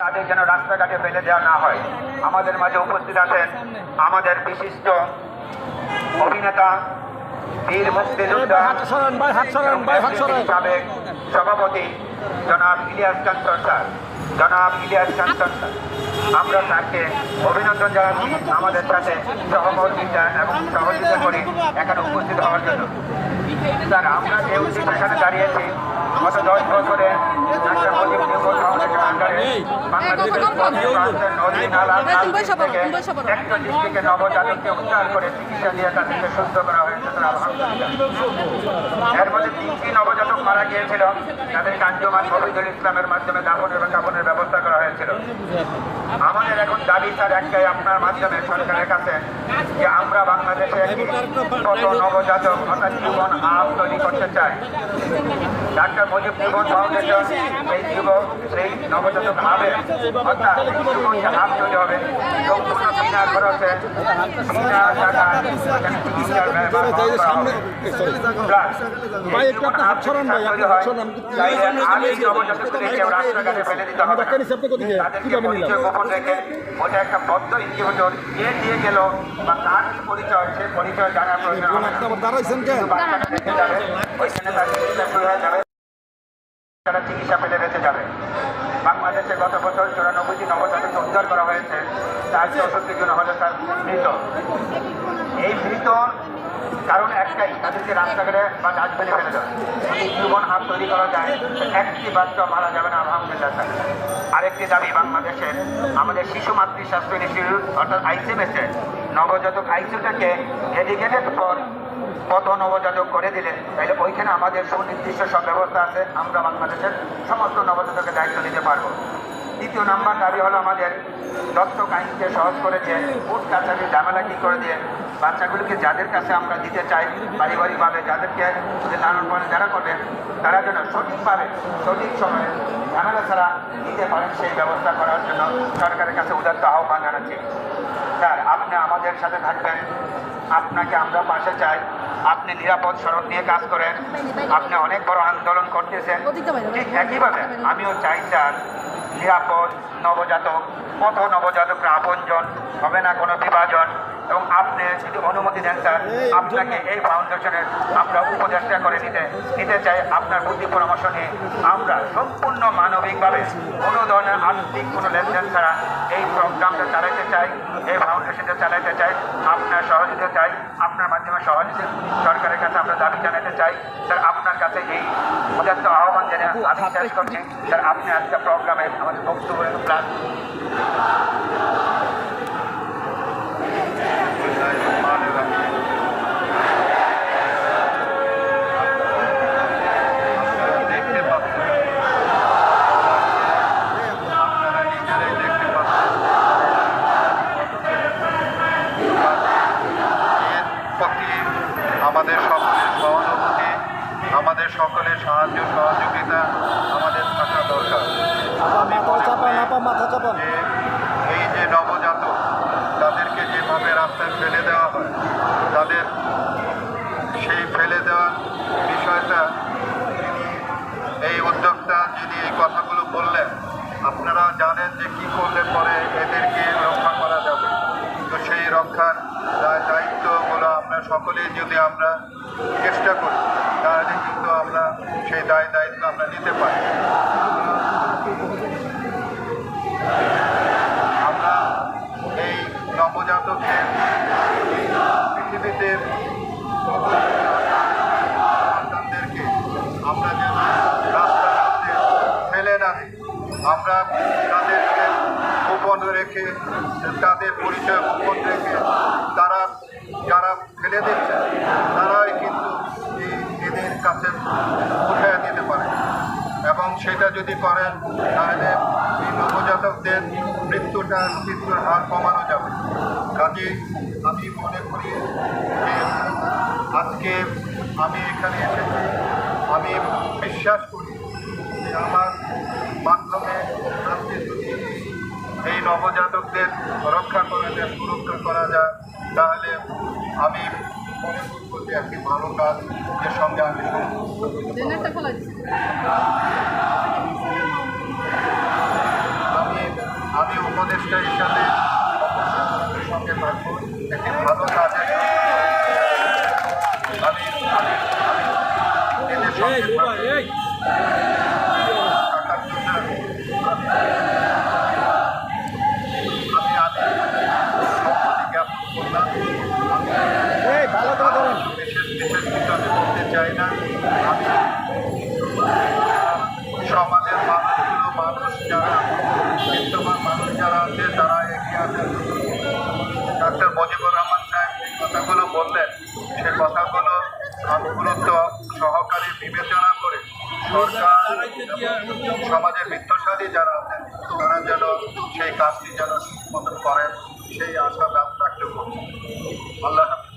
তাদের যেন রাস্তাঘাটে ফেলে দেওয়া না হয়। আমাদের মাঝে উপস্থিত আছেন আমাদের বিশিষ্ট অভিনেতা বীর মুক্তিযোদ্ধা সাবেক সভাপতি জনাব ইলিয়াস কাঞ্চন স্যার জনাব ইলিয়াস কাঞ্চন স্যার আমরা স্যারকে অভিনন্দন জানাচ্ছি আমাদের সাথে সহমর্মিতা এবং সহযোগিতা করি এখানে উপস্থিত হওয়ার জন্য। স্যার আমরা যে উদ্দেশ্যে এখানে দাঁড়িয়েছি গত দশ বছরে ডাক্তার মুজিব নিউজ ফাউন্ডেশন আন্ডারে ডিস্ট্রিক্টে নবজাতককে উদ্ধার করে চিকিৎসা দিয়ে তাদেরকে সুস্থ করা হয়েছে। আলহামদুলিল্লাহ এর মধ্যে তিনটি নবজাতক মারা গিয়েছিল তাদের কাঞ্জমান শহীদুল ইসলামের মাধ্যমে দাফন এবং কাপনের ব্যবস্থা করা হয়েছিল। আমাদের এখন দাবি স্যার একটাই আপনার মাধ্যমে সরকারের কাছে যে আমরা বাংলাদেশে ছোট নবজাতক অর্থাৎ জীবন আপ তৈরি করতে চাই। ডাক্তার মুজিব জীবন ফাউন্ডেশন সেই যুবক সেই নবজাতক হাবে অর্থাৎ জীবন যে তৈরি হবে। সম্পূর্ণ বিনা খরচে বিনা টাকা সামনে Plus, ভাই, আপনি আমি কোথায়? নিলাম? ওটা একটা বদ্ধ ইনকিউবেটর কে দিয়ে গেল বা কার কি পরিচয় সে পরিচয় জানার প্রয়োজন দাঁড়াইছেন কেন? ওইখানে তার চিকিৎসা শুরু হয়ে যাবে। তারা চিকিৎসা পেলে বেঁচে যাবে। বাংলাদেশে গত বছর চুরানব্বইটি নবজাতককে উদ্ধার করা হয়েছে। তার চৌষট্টি জন হলো তার মৃত। এই মৃত কারণ একটাই, তাদেরকে রাস্তাঘাটে বা ডাস্টবিনে ফেলে দেয় যদি জীবন হাত তৈরি করা যায় একটি বাচ্চা মারা যাবে না, আলহামদুলিল্লাহ, স্যার। আরেকটি দাবি বাংলাদেশের, আমাদের শিশু মাতৃ স্বাস্থ্য ইনস্টিটিউট, অর্থাৎ আইসিএমএসে নবজাতক আইসিউটাকে ডেডিকেটেড ফর কত নবজাতক করে দিলেন তাহলে ওইখানে আমাদের সুনির্দিষ্ট সব ব্যবস্থা আছে, আমরা বাংলাদেশের সমস্ত নবজাতকের দায়িত্ব নিতে পারব। দ্বিতীয় নাম্বার দাবি হলো আমাদের দত্তক আইনকে সহজ করে দিয়ে কোর্ট কাছারি ঝামেলা কি করে দিয়ে বাচ্চাগুলোকে যাদের কাছে আমরা দিতে চাই পারিবারিকভাবে, যাদেরকে লালন পালন যারা করবেন তারা যেন সঠিকভাবে, সঠিক সময়ে ঝামেলা ছাড়া দিতে পারেন সেই ব্যবস্থা করার জন্য সরকারের কাছে উদাত্ত আহ্বান জানাচ্ছি। স্যার, আপনি আমাদের সাথে থাকবেন। আপনাকে আমরা পাশে চাই। আপনি নিরাপদ সড়ক নিয়ে কাজ করেন। আপনি অনেক বড় আন্দোলন করতেছেন। ঠিক একইভাবে আমিও চাই, স্যার, নিরাপদ নবজাতক কত নবজাতকরা আপনজন, হবে না কোনো বিভাজন। এবং আপনি যদি অনুমতি দেন স্যার আপনাকে এই ফাউন্ডেশনের আমরা উপদেষ্টা করে নিতে নিতে চাই। আপনার বুদ্ধি পরামর্শ নিয়ে আমরা সম্পূর্ণ মানবিকভাবে কোনো ধরনের আর্থিক কোনো লেনদেন ছাড়া এই প্রোগ্রামটা চালাইতে চাই এই ফাউন্ডেশনটা চালাইতে চাই আপনার সহযোগিতা চাই আপনার মাধ্যমে সহযোগিতা সরকারের কাছে আমরা দাবি জানাতে চাই। স্যার আপনার কাছে এই উদাত্ত আহ্বান জানিয়ে আমি শেষ করছি। স্যার আপনি আজকে প্রোগ্রামে আমাদের বক্তব্য প্লাস সকলের সাহায্য সহযোগিতা আমাদের থাকা দরকার। আমি মনে করি যে এই যে নবজাতক তাদেরকে যেভাবে রাস্তায় ফেলে দেওয়া হয় তাদের সেই ফেলে দেওয়ার বিষয়টা এই উদ্যোক্তা যিনি এই কথাগুলো বললেন আপনারা জানেন যে কি করলে পরে এদেরকে রক্ষা করা যাবে। তো সেই রক্ষার দায়- দায়িত্বগুলো আমরা সকলেই যদি আমরা চেষ্টা করি তাহলে কিন্তু আমরা সেই দায় দায়িত্ব আমরা নিতে পারি। আমরা এই নবজাতকের পৃথিবীতে সন্তানদেরকে আমরা যেন মধ্যে ফেলে না দিই আমরা তাদেরকে গোপন রেখে, তাদের পরিচয় গোপন রেখে তারা যারা ফেলে দিচ্ছে এদের কাছে উঠে দিতে পারে। এবং সেটা যদি করেন, তাহলে এই নবজাতকদের মৃত্যুটা মৃত্যুর হার কমানো যাবে। কাজে আমি মনে করি যে আজকে আমি এখানে এসেছি। আমি বিশ্বাস করি যে আমার মাধ্যমে আজকে যদি এই নবজাতকদের রক্ষা করা যায়, সুরক্ষা করা যায়। তাহলে আমি মনে করব যে একটি ভালো কাজ এর সঙ্গে আমি খোলা দিচ্ছে আমি উপদেষ্টা হিসাবে সঙ্গে থাকব। একটি ভালো আমি আমি আমি এদের সঙ্গে ডাক্তার মুজিবুর রহমান সাহেব কথাগুলো বললেন, সে কথাগুলো গুরুত্ব সহকারে বিবেচনা করে সরকার সমাজের বিত্তশালী যারা আছেন, তারা যেন সেই কাজটি যেন মতন করেন, সেই আশা ব্যক্ত করছি আল্লাহ হাফিজ.